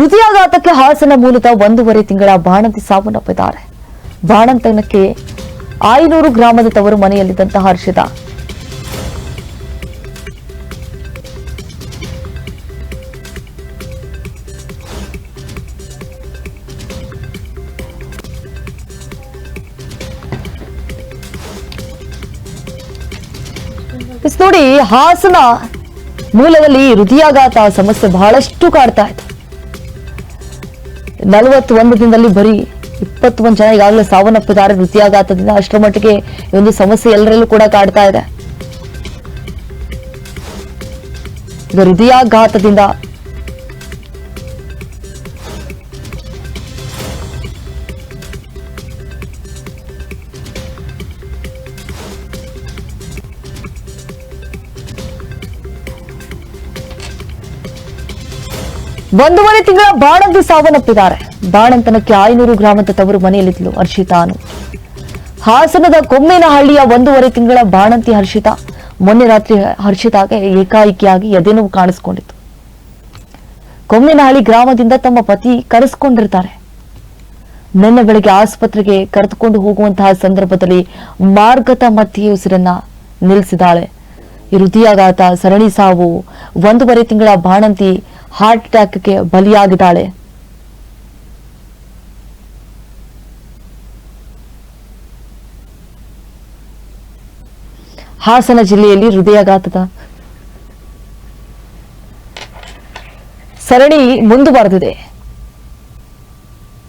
ಹೃದಯಾಘಾತಕ್ಕೆ ಹಾಸನ ಮೂಲದ ಒಂದೂವರೆ ತಿಂಗಳ ಬಾಣಂತಿ ಸಾವನ್ನಪ್ಪಿದ್ದಾರೆ. ಬಾಣಂತನಕ್ಕೆ ಆಯನೂರು ಗ್ರಾಮದ ತವರು ಮನೆಯಲ್ಲಿದ್ದಂತಹ ಹರ್ಷಿದ ನೋಡಿ, ಹಾಸನ ಮೂಲದಲ್ಲಿ ಹೃದಯಾಘಾತ ಸಮಸ್ಯೆ ಬಹಳಷ್ಟು ಕಾಡ್ತಾ ಇದೆ. ನಲವತ್ತೊಂದು ದಿನದಲ್ಲಿ ಬರೀ ಇಪ್ಪತ್ತೊಂದು ಜನ ಈಗಾಗಲೇ ಸಾವನ್ನಪ್ಪಿದ್ದಾರೆ. ಹೃದಯಾಘಾತದಿಂದ ಅಷ್ಟರ ಮಟ್ಟಿಗೆ ಈ ಒಂದು ಸಮಸ್ಯೆ ಎಲ್ಲರಲ್ಲೂ ಕೂಡ ಕಾಡ್ತಾ ಇದೆ. ಹೃದಯಾಘಾತದಿಂದ ಒಂದೂವರೆ ತಿಂಗಳ ಬಾಣಂತಿ ಸಾವನ್ನಪ್ಪಿದ್ದಾರೆ. ಬಾಣಂತನಕ್ಕೆ ಆಯನೂರು ಗ್ರಾಮದ ತವರು ಮನೆಯಲ್ಲಿದ್ದಳು ಹರ್ಷಿತಾನು. ಹಾಸನದ ಕೊಮ್ಮೇನಹಳ್ಳಿಯ ಒಂದೂವರೆ ತಿಂಗಳ ಬಾಣಂತಿ ಹರ್ಷಿತಾ. ಮೊನ್ನೆ ರಾತ್ರಿ ಹರ್ಷಿತಾಗೆ ಏಕಾಏಕಿಯಾಗಿ ಎದೆನೋವು ಕಾಣಿಸ್ಕೊಂಡಿತ್ತು. ಕೊಮ್ಮೇನಹಳ್ಳಿ ಗ್ರಾಮದಿಂದ ತಮ್ಮ ಪತಿ ಕರೆಸ್ಕೊಂಡಿರ್ತಾರೆ. ನಿನ್ನೆ ಬೆಳಗ್ಗೆ ಆಸ್ಪತ್ರೆಗೆ ಕರೆದುಕೊಂಡು ಹೋಗುವಂತಹ ಸಂದರ್ಭದಲ್ಲಿ ಮಾರ್ಗದ ಮಧ್ಯೆ ಉಸಿರನ್ನ ನಿಲ್ಲಿಸಿದಾಳೆ ಹೃದಯಾಘಾತ ಸರಣಿ ಸಾವು, ಒಂದೂವರೆ ತಿಂಗಳ ಬಾಣಂತಿ ಹಾರ್ಟ್ ಅಟ್ಯಾಕ್ಗೆ ಬಲಿಯಾಗಿದ್ದಾಳೆ. ಹಾಸನ ಜಿಲ್ಲೆಯಲ್ಲಿ ಹೃದಯಾಘಾತದ ಸರಣಿ ಮುಂದುವರೆದಿದೆ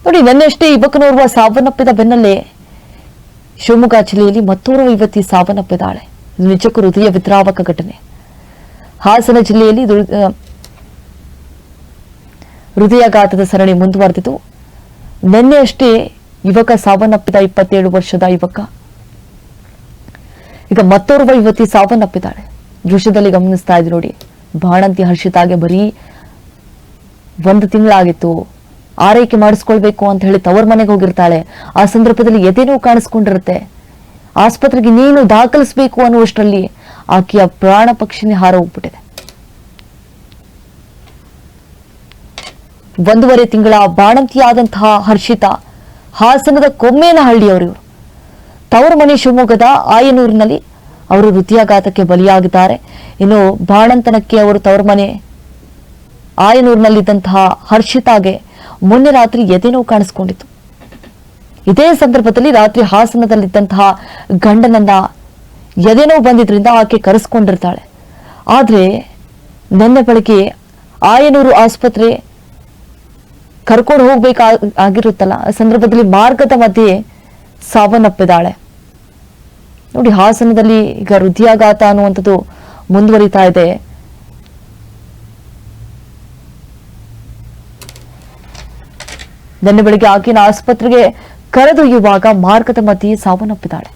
ನೋಡಿ, ನಿನ್ನೆಷ್ಟೇ ಯುವಕನೋರ್ವ ಸಾವನ್ನಪ್ಪಿದ ಬೆನ್ನಲ್ಲೇ ಶಿವಮೊಗ್ಗ ಜಿಲ್ಲೆಯಲ್ಲಿ ಮತ್ತೋರ್ವ ಯುವತಿ ಸಾವನ್ನಪ್ಪಿದ್ದಾಳೆ. ನಿಜಕ್ಕೂ ಹೃದಯ ವಿದ್ರಾವಕ ಘಟನೆ. ಹಾಸನ ಜಿಲ್ಲೆಯಲ್ಲಿ ಹೃದಯಾಘಾತದ ಸರಣಿ ಮುಂದುವರೆದಿತು. ನಿನ್ನೆಯಷ್ಟೇ ಯುವಕ ಸಾವನ್ನಪ್ಪಿದ ಇಪ್ಪತ್ತೇಳು ವರ್ಷದ ಯುವಕ. ಈಗ ಮತ್ತೋರ್ವ ಯುವತಿ ಸಾವನ್ನಪ್ಪಿದ್ದಾಳೆ. ದೃಶ್ಯದಲ್ಲಿ ಗಮನಿಸ್ತಾ ಇದ್ರು ನೋಡಿ. ಬಾಣಂತಿ ಹರ್ಷಿತಾಗೆ ಬರೀ ಒಂದು ತಿಂಗಳಾಗಿತ್ತು. ಆರೈಕೆ ಮಾಡಿಸ್ಕೊಳ್ಬೇಕು ಅಂತ ಹೇಳಿ ತವರ್ ಮನೆಗೆ ಹೋಗಿರ್ತಾಳೆ. ಆ ಸಂದರ್ಭದಲ್ಲಿ ಎದೆನೂ ಕಾಣಿಸ್ಕೊಂಡಿರುತ್ತೆ. ಆಸ್ಪತ್ರೆಗೆ ನೀನು ದಾಖಲಿಸಬೇಕು ಅನ್ನುವಷ್ಟರಲ್ಲಿ ಆಕೆಯ ಪ್ರಾಣ ಪಕ್ಷಿನೇ ಹಾರ ಹೋಗ್ಬಿಟ್ಟಿದೆ ಒಂದೂವರೆ ತಿಂಗಳ ಬಾಣಂತಿಯಾದಂತಹ ಹರ್ಷಿತಾ, ಹಾಸನದ ಕೊಮ್ಮೇನಹಳ್ಳಿಯವರು ಇವರು ತವರು ಮನೆ ಶಿವಮೊಗ್ಗದ ಆಯನೂರಿನಲ್ಲಿ ಅವರು ಹೃದಯಾಘಾತಕ್ಕೆ ಬಲಿಯಾಗಿದ್ದಾರೆ. ಇನ್ನು ಬಾಣಂತನಕ್ಕೆ ಅವರು ತವರು ಮನೆ ಆಯನೂರಿನಲ್ಲಿದ್ದಂತಹ ಹರ್ಷಿತಾಗೆ ಮೊನ್ನೆ ರಾತ್ರಿ ಎದೆನೋವು ಕಾಣಿಸಿಕೊಂಡಿತು ಇದೇ ಸಂದರ್ಭದಲ್ಲಿ ರಾತ್ರಿ ಹಾಸನದಲ್ಲಿದ್ದಂತಹ ಗಂಡನನ್ನ ಎದೆನೋವು ಬಂದಿದ್ರಿಂದ ಆಕೆ ಕರೆಸ್ಕೊಂಡಿರ್ತಾಳೆ. ಆದರೆ ನಿನ್ನೆ ಬೆಳಗ್ಗೆ ಆಯನೂರು ಆಸ್ಪತ್ರೆ ಕರ್ಕೊಂಡು ಹೋಗ್ಬೇಕಾಗಿರುತ್ತಲ್ಲ ಆ ಸಂದರ್ಭದಲ್ಲಿ ಮಾರ್ಗದ ಮಧ್ಯೆ ಸಾವನ್ನಪ್ಪಿದಾಳೆ ನೋಡಿ, ಹಾಸನದಲ್ಲಿ ಈಗ ಹೃದಯಾಘಾತ ಅನ್ನುವಂಥದ್ದು ಮುಂದುವರಿತಾ ಇದೆ. ನಿನ್ನೆ ಬೆಳಿಗ್ಗೆ ಆಕಿನ ಆಸ್ಪತ್ರೆಗೆ ಕರೆದೊಯ್ಯುವಾಗ ಮಾರ್ಗದ ಮಧ್ಯೆ ಸಾವನ್ನಪ್ಪಿದ್ದಾಳೆ.